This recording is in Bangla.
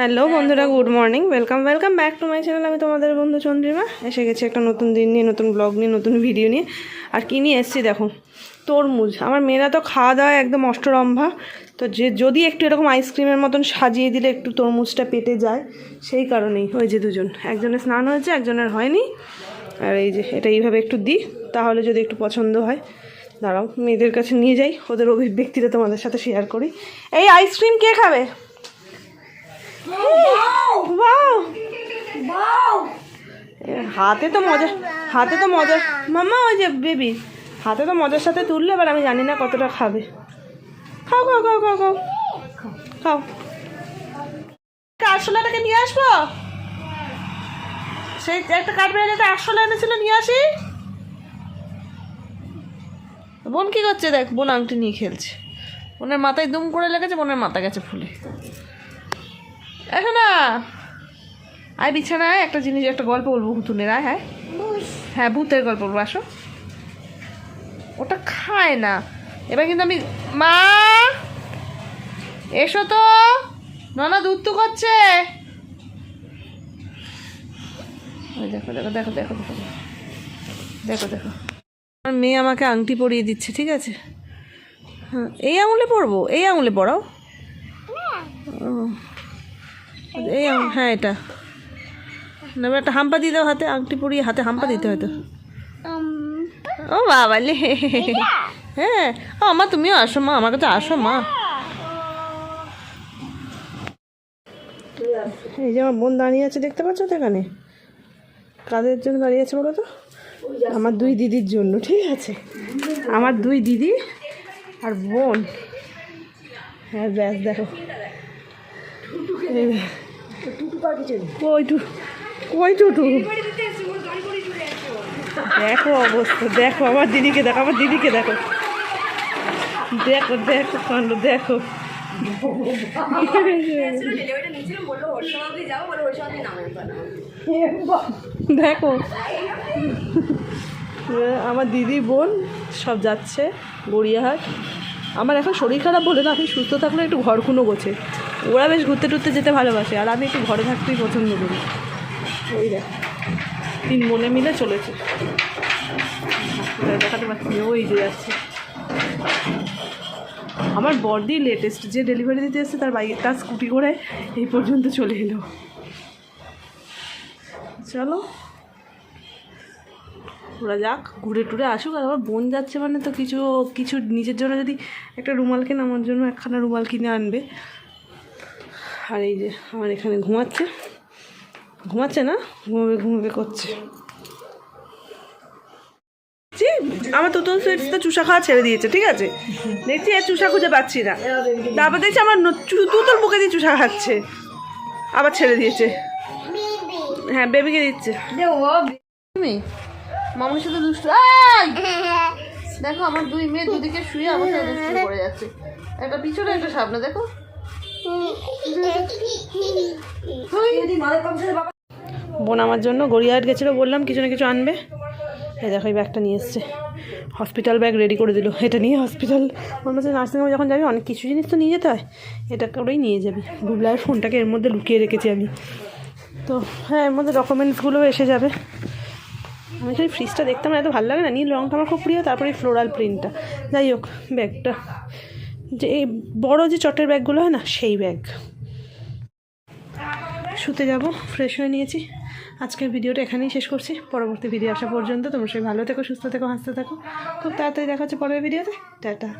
হ্যালো বন্ধুরা good morning welcome welcome back to my channel আমি তোমাদের বন্ধু চন্দ্রিমা। এসে গেছি একটা নতুন দিন নিয়ে নতুন ব্লগ নিয়ে নতুন ভিডিও নিয়ে। আর কী নিয়ে এসেছি দেখো? তরমুজ। আমার মেয়েরা তো খাওয়া দাওয়া একদম অষ্টরম্ভা। তো যে যদি একটু এরকম আইসক্রিমের মতন সাজিয়ে দিলে একটু তরমুজটা পেটে যায় সেই কারণেই ওই যে দুজন। একজনের স্নান হয়েছে একজনের হয়নি। আর এই যে এটা এইভাবে একটু দিই তাহলে যদি একটু পছন্দ হয় দাঁড়াও মেয়েদের কাছে নিয়ে যাই। ওদের অভিব্যক্তিটা তোমাদের সাথে শেয়ার করি। এই আইসক্রিম কে খাবে? হাতে তো মজা হাতে তো মজা মামা ওই যে বেবি হাতে তো মজার সাথে তুললে এবার আমি জানি না কতটা খাবে। খাও খাও খাও খাও খাও। খাও। আরশোলাটাকে নিয়ে আসব? সেই একটা কাঠবিড়ালিতে আরশোলা এনেছিল নিয়ে আসি। বোন কি করছে দেখ বোন আংটি নিয়ে খেলছে। বোনের মাথায় দুম করে লেগেছে বোনের মাথা গেছে ফুলে। এসো না আয় বিছানায় একটা জিনিস একটা গল্প বলব হুতুনের আয় হ্যাঁ? হ্যাঁ ভূতের গল্প বলব আসো। ওটা খায় না। এবার কিন্তু আমি মা! এসো তো! ননা দুধ তো করছে দেখো দেখো দেখো দেখো দেখো। দেখো দেখো। আমার মেয়ে আমাকে আংটি পরিয়ে দিচ্ছে ঠিক আছে? হ্যাঁ এই আঙুলে পরবো এই আঙুলে পরাও। ও। এই হ্যাঁ এটা। না একটা হাম্পা দিয়ে দাও হাতে আংটি পরিয়ে হাতে হাম্পা দিতে হয়তো ও বাবা লে। হ্যাঁ। ও মা তুমিও আসো মা আমার কাছে আসো মা। এই যে আমার বোন দাঁড়িয়ে আছে দেখতে পাচ্ছ তো এখানে? কাদের জন্য দাঁড়িয়ে আছে বলো তো? আমার দুই দিদির জন্য ঠিক আছে। আমার দুই দিদি আর বোন। হ্যাঁ ব্যাস দেখো। কই দেখো অবস্থা, দেখো, আমার দিদিকে দেখো, আমার দিদিকে দেখো। দেখো দেখো কাণ্ড দেখো। দেখো। আমার দিদি বোন সব যাচ্ছে গড়িয়াহাট। আমার এখন শরীর খারাপ বলে না আমি সুস্থ থাকলে একটু ঘর খুনো গোছে। ওরা বেশ ঘুরতে টুরতে যেতে ভালোবাসে আর আমি একটু ঘরে থাকতেই পছন্দ করি। ওই দেখ তিন মনে মিলে চলেছে। দেখাতে পাচ্ছি না, ওই যে যাচ্ছে। আমার বডি লেটেস্ট যে ডেলিভারি দিতে এসেছে তার বাইক তার স্কুটি করে এই পর্যন্ত চলে এলো। চলো। ওরা যাক ঘুরে টুরে আসুক আর আমার বোন যাচ্ছে মানে তো কিছু কিছু নিজের জন্য যদি একটা রুমাল কেনে আমার জন্য একখানা রুমাল কিনে আনবে। আর এই যে আমার এখানে ঘুমাচ্ছে। ঘুমাচ্ছে না? ঘুমাবে ঘুমাবে করছে। আমার সুইটস তো চুষা খাওয়া ছেড়ে দিয়েছে ঠিক আছে? দেখছি আর চুষা খুঁজে পাচ্ছি না। তারপর দেখছি আমার তুতুল বুকে দিয়ে চুষা খাচ্ছে। আবার ছেড়ে দিয়েছে। হ্যাঁ বেবিকে দিচ্ছে। মামুর সাথে দুষ্টু দেখো, আমার দুই মেয়ে দুদিকে শুয়ে আমার সাথে দুষ্টু করে যাচ্ছে। একটা পিছনে একটা সামনে, দেখো। বোন আমার জন্য গড়িয়াহাট গেছিল, বললাম কিছু না কিছু আনবে। এই দেখো, এই ব্যাগটা নিয়ে এসছে। হসপিটাল ব্যাগ রেডি করে দিল। এটা নিয়ে হসপিটাল। মনে হচ্ছে নার্সিংহোমে যখন যাবি, অনেক কিছু জিনিস তো নিয়ে যেতে হয়। এটা করেই নিয়ে যাবি। গুগলার ফোনটাকে এর মধ্যে লুকিয়ে রেখেছি আমি। তো হ্যাঁ এর মধ্যে ডকুমেন্টসগুলোও এসে যাবে। আমি খালি ফ্রিজটা দেখতাম না, এত ভালো লাগে না। নীল রঙটা আমার খুব প্রিয়, তারপরে ফ্লোরাল প্রিন্টটা যাই হোক, ব্যাগটা। যে এই বড়ো যে চটের ব্যাগগুলো হয় না, সেই ব্যাগ। শুতে যাব ফ্রেশ হয়ে নিয়েছি। আজকের ভিডিওটা এখানেই শেষ করছি। পরবর্তী ভিডিও আসা পর্যন্ত তোমরা সবাই ভালো থেকো, সুস্থ থেকো, হাসতে থাকো। খুব তাড়াতাড়ি দেখা হচ্ছে পরের ভিডিওতে। টাটা।